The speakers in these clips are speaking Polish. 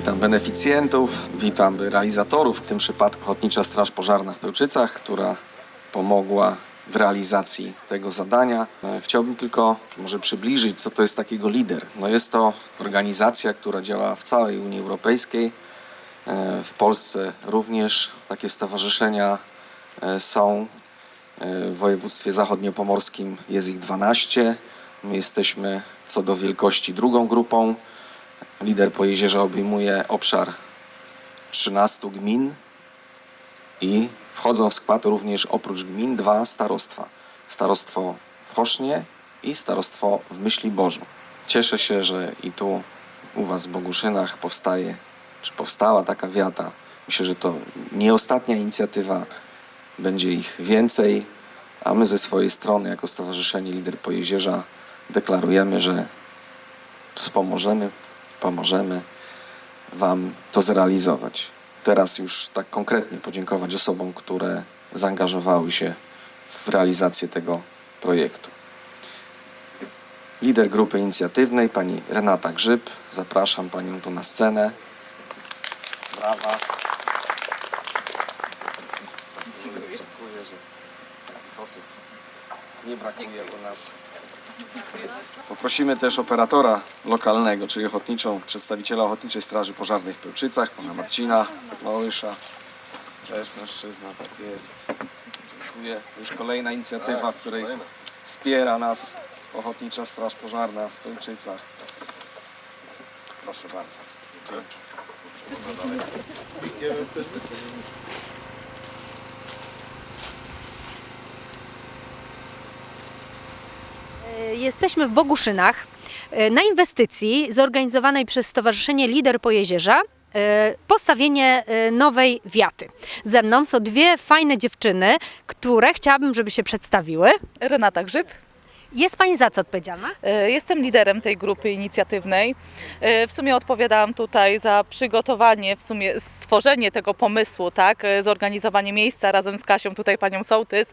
beneficjentów, witam realizatorów, w tym przypadku Ochotnicza Straż Pożarna w Pełczycach, która pomogła w realizacji tego zadania. E, Chciałbym tylko może przybliżyć, co to jest takiego lider. No jest to organizacja, która działa w całej Unii Europejskiej, E, w Polsce również takie stowarzyszenia e, są. W województwie zachodniopomorskim jest ich 12. My jesteśmy co do wielkości drugą grupą. Lider po jeziorze obejmuje obszar 13 gmin i wchodzą w skład również oprócz gmin dwa starostwa. Starostwo w Chosznie i starostwo w Myśliborzu. Cieszę się, że i tu u Was w Boguszynach powstaje, czy powstała taka wiata. Myślę, że to nie ostatnia inicjatywa, będzie ich więcej, a my ze swojej strony jako Stowarzyszenie Lider Pojezierza deklarujemy, że wspomożemy, pomożemy Wam to zrealizować. Teraz już tak konkretnie podziękować osobom, które zaangażowały się w realizację tego projektu. Lider grupy inicjatywnej, pani Renata Grzyb. Zapraszam panią tu na scenę. Brawa. Dziękuję, że takich osób nie brakuje u nas. Poprosimy też operatora lokalnego, czyli ochotniczą, przedstawiciela Ochotniczej Straży Pożarnej w Pełczycach, pana Marcina Małysza. Też mężczyzna, tak jest. Dziękuję. Już kolejna inicjatywa, w której wspiera nas Ochotnicza Straż Pożarna w Pełczycach. Proszę bardzo. Dzięki. Jesteśmy w Boguszynach e, na inwestycji zorganizowanej przez Stowarzyszenie Lider Pojezierza. e, Postawienie e, nowej wiaty. Ze mną są dwie fajne dziewczyny, które chciałabym, żeby się przedstawiły. Renata Grzyb. Jest Pani za co odpowiedzialna? E, Jestem liderem tej grupy inicjatywnej. E, W sumie odpowiadałam tutaj za przygotowanie, w sumie stworzenie tego pomysłu, tak, e, zorganizowanie miejsca razem z Kasią, tutaj panią Sołtys.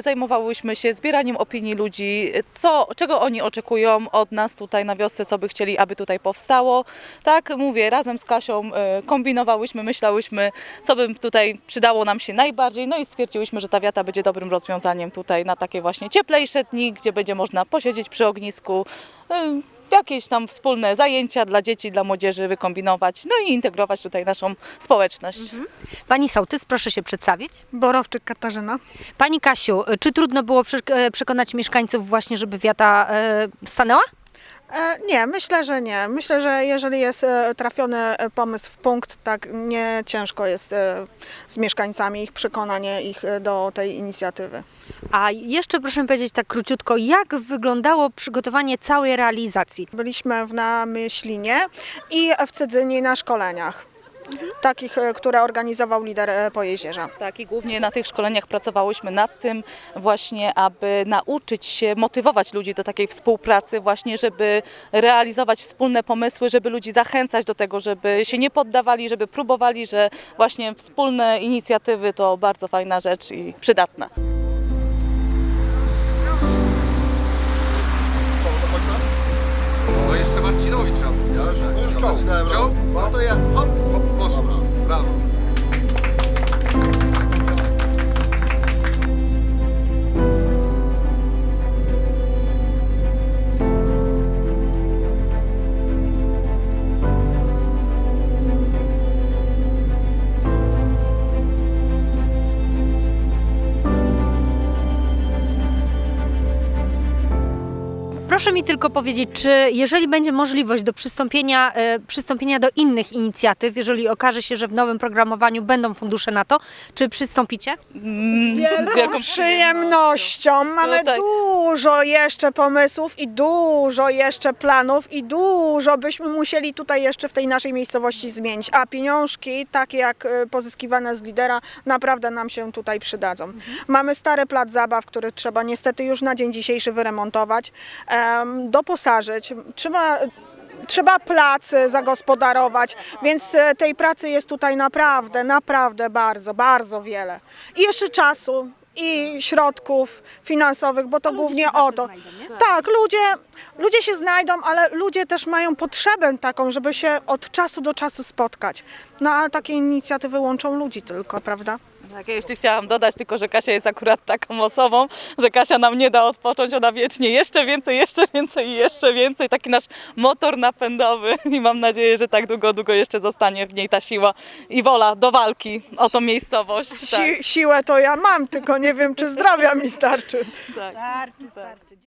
Zajmowałyśmy się zbieraniem opinii ludzi, co, czego oni oczekują od nas tutaj na wiosce, co by chcieli, aby tutaj powstało. Tak, mówię, razem z Kasią kombinowałyśmy, myślałyśmy, co by tutaj przydało nam się najbardziej, no i stwierdziłyśmy, że ta wiata będzie dobrym rozwiązaniem tutaj na takie właśnie cieplejsze dni, gdzie będzie można posiedzieć przy ognisku, y, jakieś tam wspólne zajęcia dla dzieci, dla młodzieży wykombinować, no i integrować tutaj naszą społeczność. Pani Sołtys, proszę się przedstawić. Borowczyk Katarzyna. Pani Kasiu, e, czy trudno było e, przekonać mieszkańców właśnie, żeby wiata stanęła? E, nie, myślę, że nie. Myślę, że jeżeli jest e, trafiony e, pomysł w punkt, tak nie ciężko jest z mieszkańcami ich przekonanie ich do tej inicjatywy. A jeszcze proszę powiedzieć tak króciutko, jak wyglądało przygotowanie całej realizacji? Byliśmy w Namyślinie i w Cydzyni na szkoleniach. Takich, e, które organizował lider e, Pojezierza. Tak, i głównie na tych szkoleniach pracowałyśmy nad tym właśnie, aby nauczyć się, motywować ludzi do takiej współpracy właśnie, żeby realizować wspólne pomysły, żeby ludzi zachęcać do tego, żeby się nie poddawali, żeby próbowali, że właśnie wspólne inicjatywy to bardzo fajna rzecz i przydatna. No jeszcze Marcinowi trzeba. Ja już wciągnąłem. Wciął? No to ja. Hop, hop, poszło. Brawo. Proszę mi tylko powiedzieć, czy jeżeli będzie możliwość do przystąpienia, e, przystąpienia do innych inicjatyw, jeżeli okaże się, że w nowym programowaniu będą fundusze na to, czy przystąpicie? Z wielką przyjemnością. Mamy No tak. dużo jeszcze pomysłów i dużo jeszcze planów i dużo byśmy musieli tutaj jeszcze w tej naszej miejscowości zmienić. A pieniążki, takie jak e, pozyskiwane z lidera, naprawdę nam się tutaj przydadzą. Mamy stary plac zabaw, który trzeba niestety już na dzień dzisiejszy wyremontować, em, doposażyć. Trzeba Trzeba plac e, zagospodarować, więc e, tej pracy jest tutaj naprawdę, naprawdę bardzo, bardzo wiele. I jeszcze czasu. i środków finansowych, bo to ludzie głównie o to. znajdą, nie? Tak, ludzie, ludzie się znajdą, ale ludzie też mają potrzebę taką, żeby się od czasu do czasu spotkać. No a takie inicjatywy łączą ludzi tylko, prawda? Tak, ja jeszcze chciałam dodać tylko, że Kasia jest akurat taką osobą, że Kasia nam nie da odpocząć, ona wiecznie jeszcze więcej, jeszcze więcej i jeszcze więcej. Taki nasz motor napędowy i mam nadzieję, że tak długo, długo jeszcze zostanie w niej ta siła i wola do walki o tą miejscowość. Tak, Si- siłę to ja mam, tylko nie wiem, czy zdrowia mi starczy. tak. Starczy, starczy.